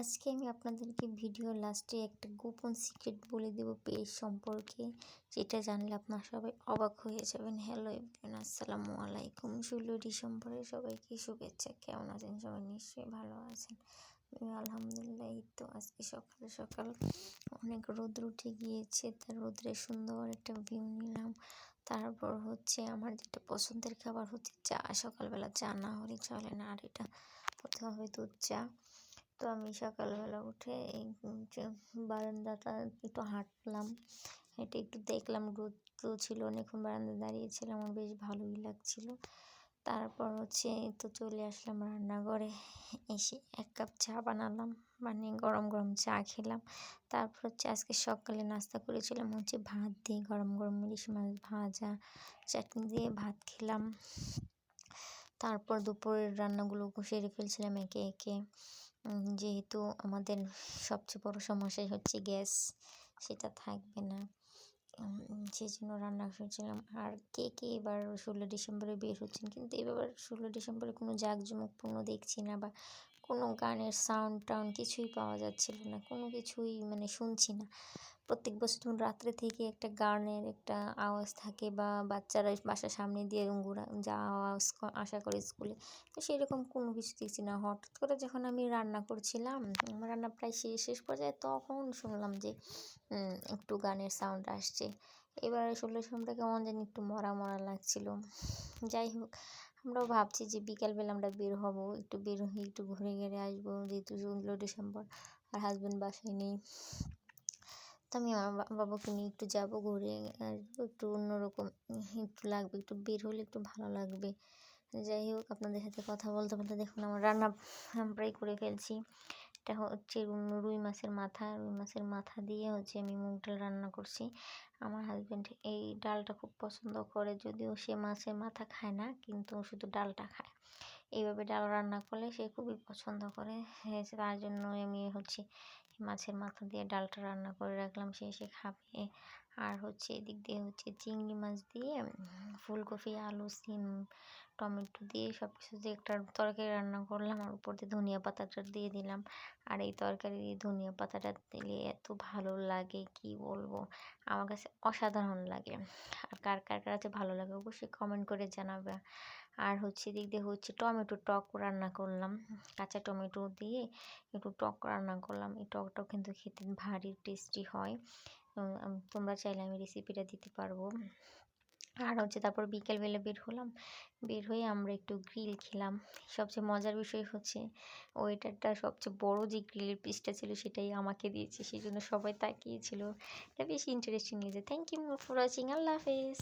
আজকে আমি আপনাদেরকে ভিডিও লাস্টে একটা গোপন সিক্রেট বলে দেব পেজ সম্পর্কে। যেটা জানলে আপনারা সবাই অবাক হয়ে যাবেন। হ্যালো এভরিওয়ান আসসালামু আলাইকুম। ষোলো ডিসেম্বরে সবাইকে শুভেচ্ছা। কেমন আছেন সবাই? নিশ্চয়ই ভালো আছেন। আলহামদুলিল্লাহ, এই তো আজকে সকালে সকাল অনেক রোদ্র উঠে গিয়েছে। তার রোদ্রে সুন্দর একটা ভিউ নিলাম। তারপর হচ্ছে আমার যেটা পছন্দের খাবার হচ্ছে চা। সকালবেলা চা না হলে চলে না আর এটা। হতে হবে দুধ চা। তো আমি সকালবেলা উঠে এই বারান্দাটা একটু হাঁটলাম। হেঁটে একটু দেখলাম রোদ তো ছিল, অনেকক্ষণ বারান্দায় দাঁড়িয়েছিলাম, আমার বেশ ভালোই লাগছিল। তারপর হচ্ছে তো চলে আসলাম রান্নাঘরে, এসে এক কাপ চা বানালাম মানে গরম গরম চা খেলাম। তারপর হচ্ছে আজকে সকালে নাস্তা করেছিলাম হচ্ছে ভাত দিয়ে, গরম গরম ইলিশ মাছ ভাজা, চাটনি দিয়ে ভাত খেলাম। তারপর দুপুরের রান্নাগুলো সেরে ফেলছিলাম একে একে। যেহেতু আমাদের সবচেয়ে বড় সমস্যাই হচ্ছে গ্যাস, সেটা থাকবে না। সেই জন্য রান্না করছিলাম। আর কে কে এবার ষোলো ডিসেম্বরে বের হচ্ছেন কিন্তু এবার ষোলো ডিসেম্বরে কোনো জাঁকজমকপূর্ণ দেখছি না বা কোনো গানের সাউন্ড টাউন্ড কিছুই পাওয়া যাচ্ছিল না, কোনো কিছুই মানে শুনছি না। প্রত্যেক বছর রাত্রে থেকে একটা গানের একটা আওয়াজ থাকে বা বাচ্চারা বাসার সামনে দিয়ে ঘোরা, যাওয়া আওয়াজ আশা করে স্কুলে। তো সেরকম কোনো কিছু দেখছি না। হঠাৎ করে যখন আমি রান্না করছিলাম রান্না প্রায় শেষ শেষ পর্যায়ে তখন শুনলাম যে একটু গানের সাউন্ড আসছে। এবার ষোলো সময়টা কেমন জানি একটু মরা মরা লাগছিল। যাই হোক, আমরাও ভাবছি যে বিকালবেলা আমরা বের হব, একটু বের হয়ে একটু ঘুরে ঘুরে আসব, যেহেতু ষোলো ডিসেম্বর, আর হাজব্যান্ড বাসায় নেই। তো আমি আমার বাবাকে নিয়ে একটু যাব ঘুরে একটু অন্যরকম, একটু লাগবে, একটু বের হলে একটু ভালো লাগবে। যাই হোক, আপনাদের সাথে কথা বলতে বলতে দেখুন আমার রান্না প্রায় করে ফেলছি। এটা হচ্ছে রুই মাছের মাথা, রুই মাছের মাথা দিয়ে হচ্ছে আমি মুগ ডাল রান্না করছি। আমার হাজব্যান্ড এই ডালটা খুব পছন্দ করে, যদিও সে মাছের মাথা খায় না, কিন্তু শুধু ডালটা খায়। এইভাবে ডাল রান্না করলে সে খুবই পছন্দ করে। তার জন্য আমি হচ্ছে মাছের মাথা দিয়ে ডালটা রান্না করে রাখলাম। সে এসে খাবে। আর হচ্ছে এদিক দিয়ে হচ্ছে চিংড়ি মাছ দিয়ে ফুলকপি, আলু, সিম, টমেটো দিয়ে সব কিছু দিয়ে একটা তরকারি রান্না করলাম, আর উপর দিয়ে ধনিয়া পাতাটা দিয়ে দিলাম। আর এই তরকারি দিয়ে ধনিয়া পাতাটা দিলে এত ভালো লাগে, কি বলব? আমার কাছে অসাধারণ লাগে। আর কার কার কাছে ভালো লাগে অবশ্যই কমেন্ট করে জানাবে। আর হচ্ছে এদিক দিয়ে হচ্ছে টমেটো টক রান্না করলাম। কাঁচা টমেটো দিয়ে একটু টক রান্না করলাম। এই টকটাও কিন্তু খেতে ভারী টেস্টি হয়। তোমরা চাইলে আমি রেসিপিটা দিতে পারব। আর হচ্ছে তারপর বিকেলবেলা বের হলাম, বের হয়ে আমরা একটু গ্রিল খেলাম। সবচেয়ে মজার বিষয় হচ্ছে ওয়েটারটা সবচেয়ে বড় যে গ্রিলের পিসটা ছিল সেটাই আমাকে দিয়েছে সেই জন্য সবাই তাকিয়েছিল। এটা বেশ ইন্টারেস্টিং লেগেছে। থ্যাংক ইউ ফর ওয়াচিং আল্লাহ হাফেজ।